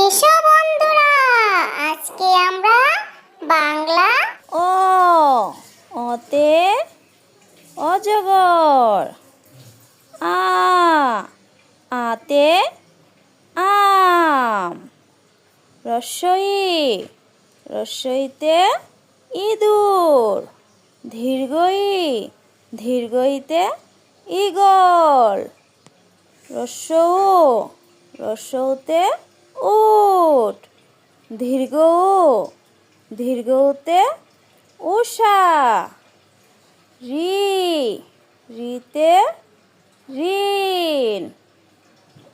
এসো আজকে আমরা বাংলা ও অতে অজগর। আ আতে আম। রসই, রসইতে ইঁদুর। দীর্ঘই দীর্ঘইতে ইগল রসৌ, রসৌতে উট দীর্ঘ দীর্ঘতে উষা, রি, রিতে ঋণ,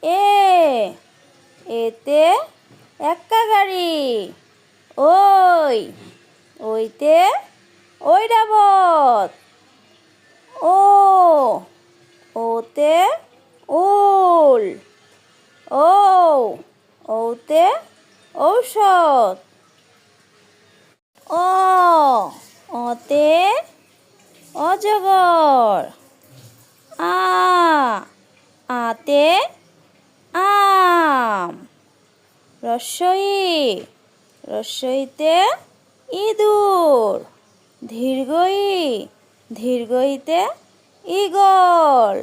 এ, এতে এক্কা গাড়ি ওই, ওইতে ঐরাবত, ও ওতে উল ও ওতে ঔষধ। অ অতে অজগর। আ, আতে আম। রসই, রসইতে ইঁদুর। দীর্ঘই দীর্ঘইতে ইগল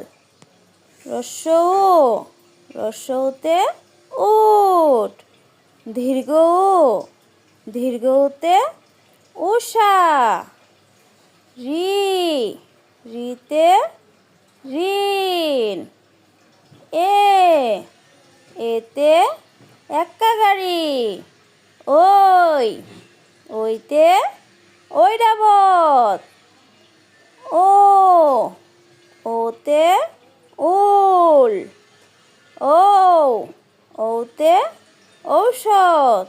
রসৌ রসৌতে উট দীর্ঘ ও, দীর্ঘতে উষা, রি, রিতে ঋণ, এ, এতে এক্কা গাড়ি ওই, ওইতে ওই ঐরাবত, ও, ওতে উল। ও ওতে ঔষধ।